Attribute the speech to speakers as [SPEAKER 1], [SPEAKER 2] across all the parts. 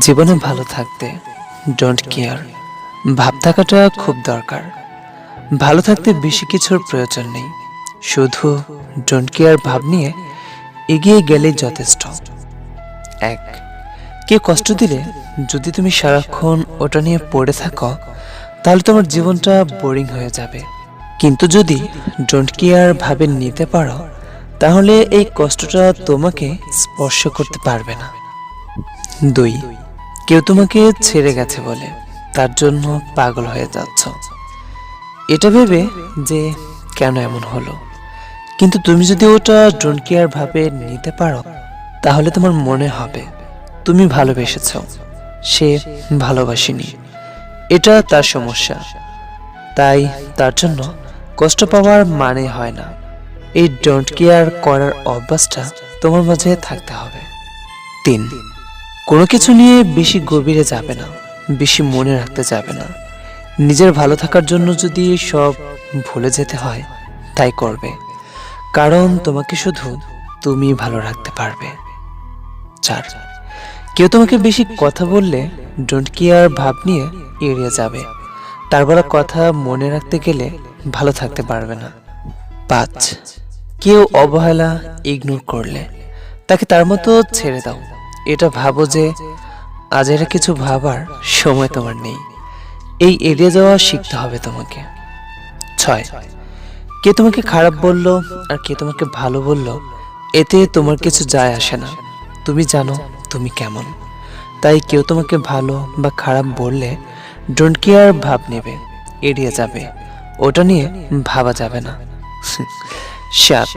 [SPEAKER 1] জীবনে ভালো থাকতে ডোন্ট কেয়ার ভাব থাকাটা খুব দরকার। ভালো থাকতে বেশি কিছুর প্রয়োজন নেই। শুধু ডোন্ট কেয়ার ভাব নিয়ে এগিয়ে গেলেই যথেষ্ট। এক কেউ কষ্ট দিলে যদি তুমি সারাক্ষণ ওটা নিয়ে পড়ে থাকো, তাহলে তোমার জীবনটা বোরিং হয়ে যাবে। কিন্তু যদি ডোন্ট কেয়ার ভাবে নিতে পারো, তাহলে এই কষ্টটা তোমাকে স্পর্শ করতে পারবে না। দুই। কেউ তোমাকে ছেড়ে গেছে বলে, তার জন্য পাগল হয়ে যাচ্ছ। এটা ভেবে যে কেন এমন হলো? কিন্তু তুমি যদি ওটা ডোন্ট কেয়ার ভাবে নিতে পারো, তাহলে তোমার মনে হবে, তুমি ভালোবেসেছ। সে ভালোবাসেনি। এটা তার সমস্যা। তাই তার জন্য কষ্ট পাওয়ার মানে হয় না। এই ডোন্ট কেয়ার করার অভ্যাসটা তোমার মাঝে থাকতে হবে। তিন। কোনো কিছু নিয়ে বেশি গভীরে যাবে না, বেশি মনে রাখতে যাবে না। নিজের ভালো থাকার জন্য যদি সব ভুলে যেতে হয়, তাই করবে। কারণ তোমাকে শুধু তুমি ভালো রাখতে পারবে। চার, কেউ তোমাকে বেশি কথা বললে ডোন্ট কেয়ার ভাব নিয়ে এড়িয়ে যাবে। তার বলা কথা মনে রাখতে গেলে ভালো থাকতে পারবে না। পাঁচ, কেউ অবহেলা ইগনোর করলে, তাকে তার মতো ছেড়ে দাও। এটা ভাবো যে আজ এরা কিছু ভাবার সময় তোমার নেই। এই এড়িয়ে যাওয়া শিখতে হবে তোমাকে। ছয়, কে তোমাকে খারাপ বলল আর কে তোমাকে ভালো বলল, এতে তোমার কিছু যায় আসে না। তুমি জানো তুমি কেমন। তাই কেউ তোমাকে ভালো বা খারাপ বললে ডোন্ট কেয়ার ভাব নেবে, এড়িয়ে যাবে। ওটা নিয়ে ভাবা যাবে না। সাত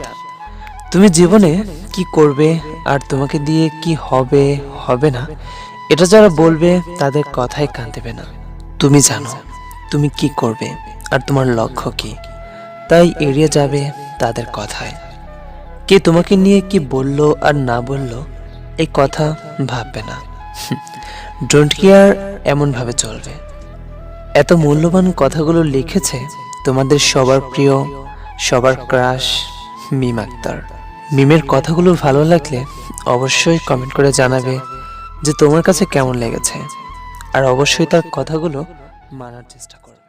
[SPEAKER 1] তুমি জীবনে কি করবে আর তোমাকে দিয়ে কি হবে হবে না, এটা যারা বলবে তাদের কথাই কান দেবে না। তুমি জানো তুমি কি করবে আর তোমার লক্ষ্য কি। তাই এড়িয়ে যাবে তাদের কথায়। কে তোমাকে নিয়ে কি বলল আর না বলল, এই কথা ভাববে না। ডোন্ট কেয়ার এমনভাবে চলবে। এত মূল্যবান কথাগুলো লিখেছে তোমাদের সবার প্রিয়, সবার ক্রাশ, মিম আক্তার। মিমের কথাগুলো ভালো লাগলে অবশ্যই কমেন্ট করে জানাবে যে তোমার কাছে কেমন লেগেছে। আর অবশ্যই তার কথাগুলো মানার চেষ্টা করবে।